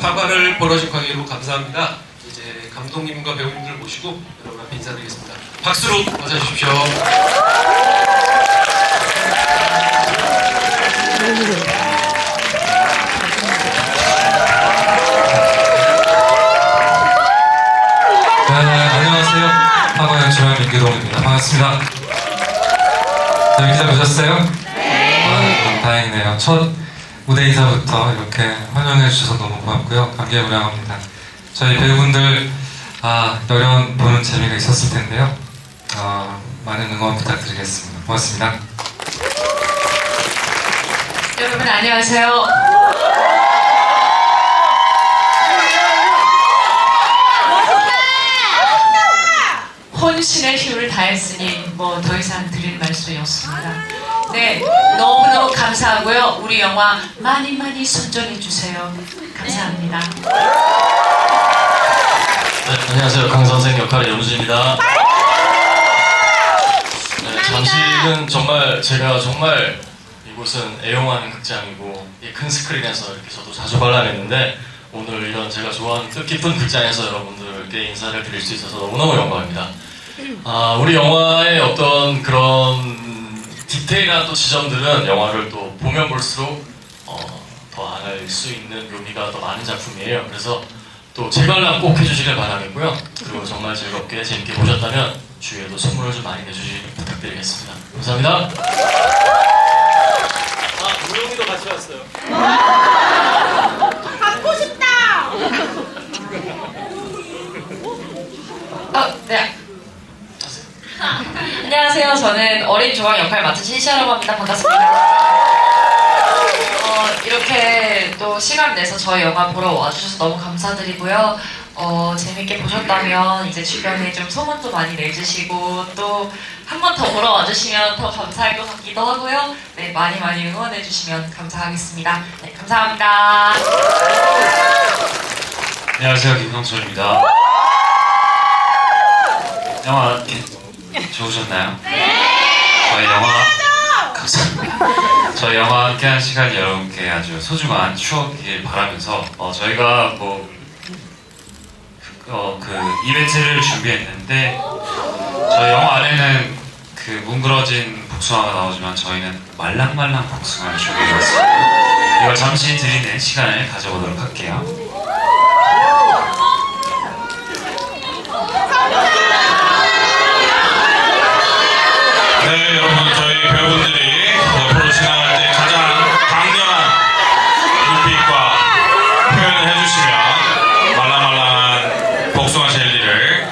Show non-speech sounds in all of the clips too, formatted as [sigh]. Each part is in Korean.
파관을 벌어진 관계로 감사합니다. 이제 감독님과 배우님들 모시고 여러분 앞에 인사드리겠습니다. 박수로 맞아주십시오. 네, 안녕하세요. 파과연 주연 민규동입니다. 반갑습니다. 네, 기자 보셨어요? 네. 아, 다행이네요. 첫 무대 인사부터 이렇게 환영해 주셔서 너무 고맙고요. 감개무량합니다. 저희 배우분들 아, 열연 보는 재미가 있었을 텐데요. 어, 많은 응원 부탁드리겠습니다. 고맙습니다. 여러분 안녕하세요. 혼신의 힘을 다했으니 뭐 더 이상 드릴 말씀이 없습니다. 네, 너무너무 감사하고요. 우리 영화 많이 많이 선전해 주세요. 감사합니다. 네, 안녕하세요. 강 선생 역할의 염주입니다. 네, 잠실은 정말 제가 정말 이곳은 애용하는 극장이고 이큰 스크린에서 이렇게 저도 자주 관람했는데 오늘 이런 제가 좋아하는 뜻깊은 극장에서 여러분들께 인사를 드릴 수 있어서 너무너무 영광입니다. 아, 우리 영화의 어떤 그런 디테일한 또 지점들은 영화를 또 보면 볼수록 어, 더 알 수 있는 묘미가 더 많은 작품이에요. 그래서 또 재관람 꼭 해주시길 바라겠고요. 그리고 정말 즐겁게 재밌게 보셨다면 주위에도 선물을 좀 많이 내주시길 부탁드리겠습니다. 감사합니다. 아, 우영이도 같이 왔어요. [laughs] 갖고 싶다. 어, 네. 안녕하세요. 저는 어린 조각 역할 맡은 신시아라고 합니다. 반갑습니다. 어, 이렇게 또 시간 내서 저희 영화 보러 와주셔서 너무 감사드리고요. 어, 재밌게 보셨다면 이제 주변에 좀 소문도 많이 내주시고 또 한 번 더 보러 와주시면 더 감사할 것 같기도 하고요. 네, 많이 많이 응원해주시면 감사하겠습니다. 네, 감사합니다. 안녕하세요. 김성철입니다. 영화 좋으셨나요? 네! 저희 영화 감사합니다. 저희 영화 함께한 시간 여러분께 아주 소중한 추억이길 바라면서 어, 저희가 뭐 어, 그 이벤트를 준비했는데 저희 영화 안에는 그 뭉그러진 복숭아가 나오지만 저희는 말랑말랑 복숭아를 준비해봤습니다. 이걸 잠시 드리는 시간을 가져보도록 할게요. 네, 여러분 저희 배우분들이 옆으로 지나갈 때 가장 강렬한 눈빛과 표현을 해주시면 말랑말랑한 복숭아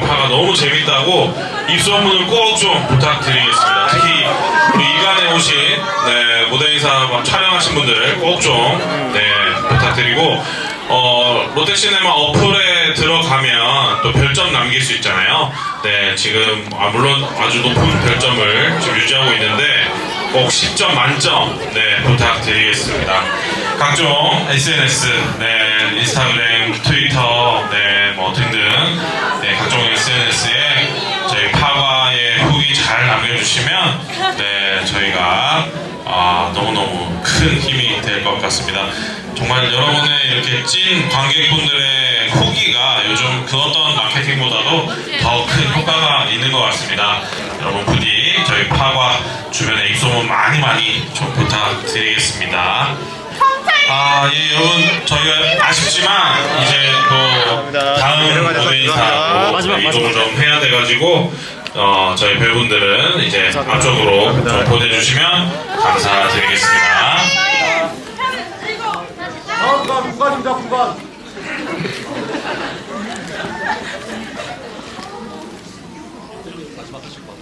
파가 너무 재밌다고 입소문을 꼭 좀 부탁드리겠습니다. 특히 이간에 오신 네, 무대 인사 막 촬영하신 분들 꼭좀 네, 부탁드리고 어, 롯데시네마 어플에 들어가면 또 별점 남길 수 있잖아요. 네, 지금 아, 물론 아주 높은 별점을 지금 유지하고 있는데 꼭 10점 만점 네, 부탁드리겠습니다. 각종 SNS, 네, 인스타그램, 트위터, 네, 뭐 등등 SNS에 저희 파과의 후기 잘 남겨주시면 네, 저희가 아, 너무너무 큰 힘이 될 것 같습니다. 정말 여러분의 이렇게 찐 관객분들의 후기가 요즘 그 어떤 마케팅보다도 더 큰 효과가 있는 것 같습니다. 여러분 부디 저희 파과 주변에 입소문 많이 많이 좀 부탁드리겠습니다. 아, 예, 여러분, 저희가 아쉽지만, 이제 또, 다음 무대 인사하고 이동을 좀 해야 돼가지고, 어, 저희 배우분들은 이제 앞쪽으로 좀 보내주시면 감사드리겠습니다.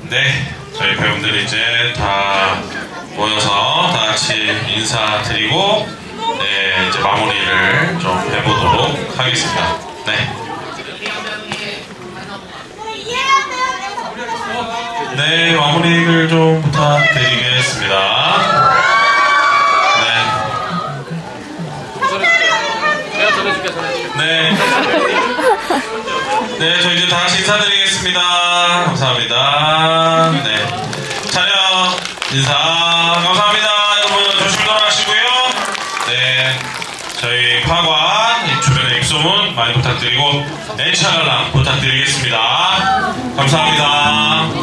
네, 저희 배우분들이 이제 다 모여서 다 같이 인사드리고, 네, 이제 마무리를 좀 해보도록 하겠습니다. 네. 네, 마무리를 좀 부탁드리겠습니다. 네. 네. 네, 저희 이제 다 같이 인사드리겠습니다. 감사합니다. 네. 촬영 인사 감사합니다. 여러분 조심히 돌아가시고요. 네. 저희 파관 이 주변의 입소문 많이 부탁드리고 엔차갈랑 부탁드리겠습니다. 감사합니다.